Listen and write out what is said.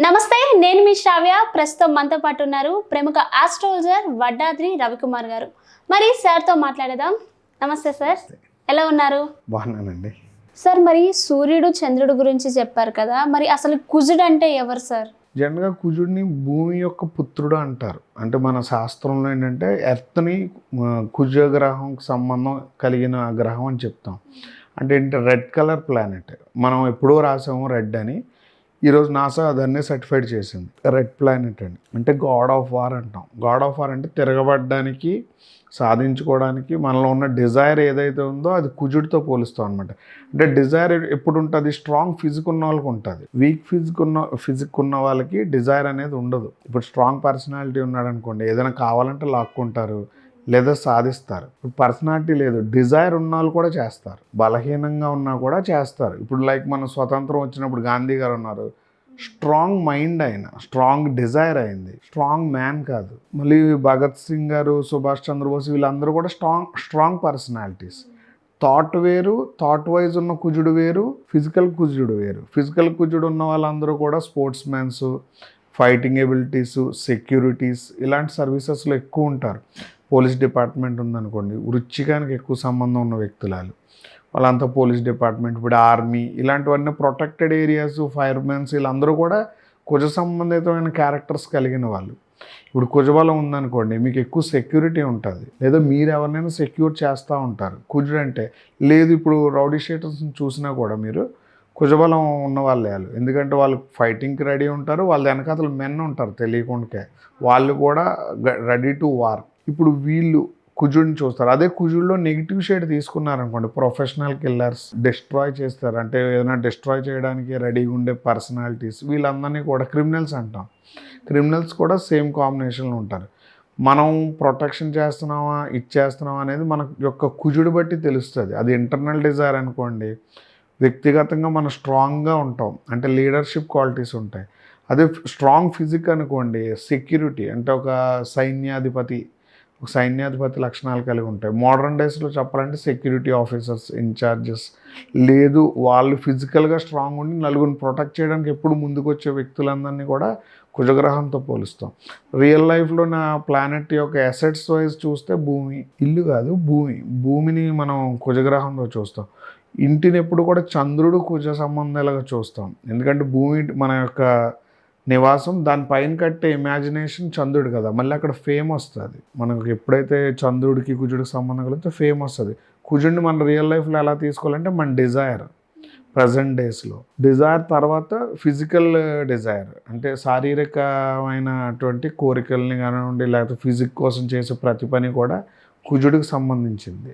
నమస్తే నేను మీ శ్రావ్య. ప్రస్తుతం మనతో పాటు ఉన్నారు ప్రముఖ ఆస్ట్రాలజర్ వడ్డాద్రి రవికుమార్ గారు. మరి సార్తో మాట్లాడదాం. నమస్తే సార్. ఎలా ఉన్నారు? బాగున్నానండి. సార్ మరి సూర్యుడు చంద్రుడు గురించి చెప్పారు కదా మరి అసలు కుజుడు అంటే ఎవరు సార్? జనరల్గా కుజుడిని భూమి యొక్క పుత్రుడు అంటారు. అంటే మన శాస్త్రంలో ఏంటంటే ఎర్త్ని కుజ గ్రహంకి సంబంధం కలిగిన గ్రహం అని చెప్తాం. అంటే ఏంటి రెడ్ కలర్ ప్లానెట్. మనం ఎప్పుడో రాసాము రెడ్ అని. ఈరోజు నాసా దాన్ని సర్టిఫైడ్ చేసింది. రెడ్ ప్లానెట్ అని అంటే గాడ్ ఆఫ్ వార్ అంటాం. గాడ్ ఆఫ్ వార్ అంటే తిరగబడడానికి సాధించుకోవడానికి మనలో ఉన్న డిజైర్ ఏదైతే ఉందో అది కుజుడితో పోలుస్తాం అనమాట అంటే డిజైర్ ఎప్పుడు ఉంటుంది? స్ట్రాంగ్ ఫిజిక్ ఉన్న వాళ్ళకి ఉంటుంది. వీక్ ఫిజిక్ ఉన్న ఫిజిక్ ఉన్న వాళ్ళకి డిజైర్ అనేది ఉండదు. ఇప్పుడు స్ట్రాంగ్ పర్సనాలిటీ ఉన్నాడు అనుకోండి ఏదైనా కావాలంటే లాక్కుంటారు. లేదా సాధిస్తారు. ఇప్పుడు పర్సనాలిటీ లేదు. డిజైర్ ఉన్న వాళ్ళు కూడా చేస్తారు. బలహీనంగా ఉన్నా కూడా చేస్తారు. ఇప్పుడు లైక్ మన స్వతంత్రం వచ్చినప్పుడు గాంధీ గారు ఉన్నారు. స్ట్రాంగ్ మైండ్ ఆయన. స్ట్రాంగ్ డిజైర్ అయింది. స్ట్రాంగ్ మ్యాన్ కాదు. మళ్ళీ భగత్ సింగ్ గారు సుభాష్ చంద్రబోస్ వీళ్ళందరూ కూడా స్ట్రాంగ్ స్ట్రాంగ్ పర్సనాలిటీస్. థాట్ వేరు థాట్ వైజ్ ఉన్న కుజుడు వేరు ఫిజికల్ కుజుడు వేరు. ఫిజికల్ కుజుడు ఉన్న వాళ్ళందరూ కూడా sports mans fighting abilities securities ఇలాంటి సర్వీసెస్లో ఎక్కువ ఉంటారు. పోలీస్ డిపార్ట్మెంట్ ఉందనుకోండి వృచ్చికానికి ఎక్కువ సంబంధం ఉన్న వ్యక్తులాలు. వాళ్ళంతా పోలీస్ డిపార్ట్మెంట్ ఇప్పుడు ఆర్మీ ఇలాంటివన్నీ ప్రొటెక్టెడ్ ఏరియాస్ ఫైర్మెన్స్ వీళ్ళందరూ కూడా కుజ సంబంధితమైన క్యారెక్టర్స్ కలిగిన వాళ్ళు. ఇప్పుడు కుజబలం ఉందనుకోండి మీకు ఎక్కువ సెక్యూరిటీ ఉంటుంది. లేదా మీరు ఎవరినైనా సెక్యూర్ చేస్తూ ఉంటారు. కుజుడు అంటే లేదు ఇప్పుడు రౌడీ షీటర్స్ని చూసినా కూడా మీరు కుజబలం ఉన్న వాళ్ళే వాళ్ళు. ఎందుకంటే వాళ్ళు ఫైటింగ్కి రెడీ ఉంటారు వాళ్ళ వెనకాతలు మెన్ ఉంటారు తెలియకుండాకే. వాళ్ళు కూడా రెడీ టు వార్. ఇప్పుడు వీళ్ళు కుజుడిని చూస్తారు. అదే కుజుడిలో నెగిటివ్ షేడ్ తీసుకున్నారనుకోండి ప్రొఫెషనల్ కిల్లర్స్ డిస్ట్రాయ్ చేస్తారు. అంటే ఏదైనా డిస్ట్రాయ్ చేయడానికి రెడీగా ఉండే పర్సనాలిటీస్ వీళ్ళందరినీ కూడా క్రిమినల్స్ అంటాం. క్రిమినల్స్ కూడా సేమ్ కాంబినేషన్లో ఉంటారు. మనం ప్రొటెక్షన్ చేస్తున్నామా ఇచ్చేస్తున్నామా అనేది మన యొక్క కుజుడు బట్టి తెలుస్తుంది. అది ఇంటర్నల్ డిజైర్ అనుకోండి వ్యక్తిగతంగా మనం స్ట్రాంగ్గా ఉంటాం. అంటే లీడర్షిప్ క్వాలిటీస్ ఉంటాయి. అదే స్ట్రాంగ్ ఫిజిక్ అనుకోండి సెక్యూరిటీ అంటే ఒక సైన్యాధిపతి ఒక సైన్యాధిపతి లక్షణాలు కలిగి ఉంటాయి. మోడర్న్ డేస్లో చెప్పాలంటే సెక్యూరిటీ ఆఫీసర్స్ ఇన్ఛార్జెస్ లేదు వాళ్ళు ఫిజికల్గా స్ట్రాంగ్ ఉండి నలుగురిని ప్రొటెక్ట్ చేయడానికి ఎప్పుడు ముందుకు వచ్చే వ్యక్తులందరినీ కూడా కుజగ్రహంతో పోలుస్తాం. రియల్ లైఫ్లో నా ప్లానెట్ యొక్క అసెట్స్ వైజ్ చూస్తే భూమి ఇల్లు కాదు భూమి. భూమిని మనం కుజగ్రహంలో చూస్తాం. ఇంటిని ఎప్పుడు కూడా చంద్రుడు కుజ సంబంధాలుగా చూస్తాం. ఎందుకంటే భూమి మన యొక్క నివాసం దానిపైన కట్టే ఇమాజినేషన్ చంద్రుడు కదా. మళ్ళీ అక్కడ ఫేమ్ వస్తుంది. మనకు ఎప్పుడైతే చంద్రుడికి కుజుడికి సంబంధం కలిగితే ఫేమ్ వస్తుంది. కుజుడిని మన రియల్ లైఫ్లో ఎలా తీసుకోవాలంటే మన డిజైర్ ప్రజెంట్ డేస్లో డిజైర్ తర్వాత ఫిజికల్ డిజైర్ అంటే శారీరకమైనటువంటి కోరికల్ని కానివ్వండి లేకపోతే ఫిజిక్ కోసం చేసే ప్రతి పని కూడా కుజుడికి సంబంధించింది.